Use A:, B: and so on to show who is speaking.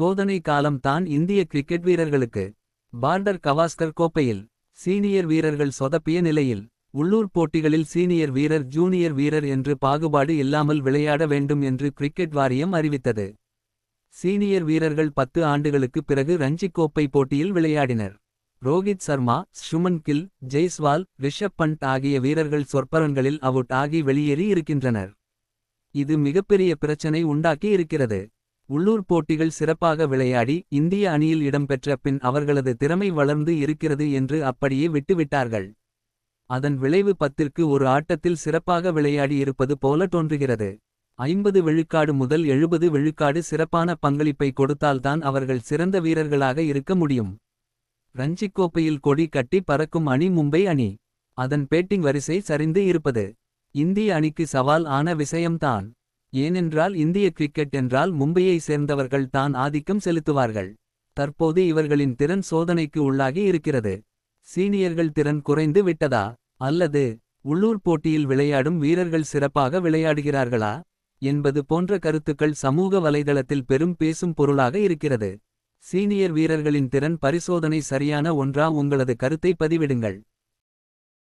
A: சோதனை காலம் தான் இந்திய கிரிக்கெட் வீரர்களுக்கு. பார்டர் கவாஸ்கர் கோப்பையில் சீனியர் வீரர்கள் சொதப்பிய நிலையில் உள்ளூர் போட்டிகளில் சீனியர் வீரர் ஜூனியர் வீரர் என்று பாகுபாடு இல்லாமல் விளையாட வேண்டும் என்று கிரிக்கெட் வாரியம் அறிவித்தது. சீனியர் வீரர்கள் பத்து ஆண்டுகளுக்கு பிறகு ரஞ்சிக் கோப்பை போட்டியில் விளையாடினர். ரோஹித் சர்மா சுமன் கில் ஜெய்ஸ்வால் ரிஷப் பண்ட் ஆகிய வீரர்கள் சொற்பரன்களில் அவுட் ஆகி வெளியேறி இருக்கின்றனர். இது மிகப்பெரிய பிரச்சனை உண்டாக்கி இருக்கிறது. உள்ளூர் போட்டிகள் சிறப்பாக விளையாடி இந்திய அணியில் இடம்பெற்ற பின் அவர்களது திறமை வளர்ந்து இருக்கிறது என்று அப்படியே விட்டுவிட்டார்கள். அதன் விளைவு பத்திற்கு ஒரு ஆட்டத்தில் சிறப்பாக விளையாடி இருப்பது போல தோன்றுகிறது. ஐம்பது விழுக்காடு முதல் எழுபது விழுக்காடு சிறப்பான பங்களிப்பை கொடுத்தால்தான் அவர்கள் சிறந்த வீரர்களாக இருக்க முடியும். ரஞ்சிக் கோப்பையில் கொடி கட்டி பறக்கும் அணி மும்பை அணி. அதன் பேட்டிங் வரிசை சரிந்து இருப்பது. இந்திய அணிக்கு சவால் ஆன விஷயம்தான். ஏனென்றால் இந்திய கிரிக்கெட் என்றால் மும்பையை சேர்ந்தவர்கள் தான் ஆதிக்கம் செலுத்துவார்கள். தற்போது இவர்களின் திறன் சோதனைக்கு உள்ளாகி இருக்கிறது. சீனியர்கள் திறன் குறைந்து விட்டதா? அல்லது உள்ளூர் போட்டியில் விளையாடும் வீரர்கள் சிறப்பாக விளையாடுகிறார்களா? என்பது போன்ற கருத்துக்கள் சமூக வலைதளத்தில் பெரும் பேசும் பொருளாக இருக்கிறது. சீனியர் வீரர்களின் திறன் பரிசோதனை சரியான ஒன்றா உங்களது கருத்தை பதிவிடுங்கள்.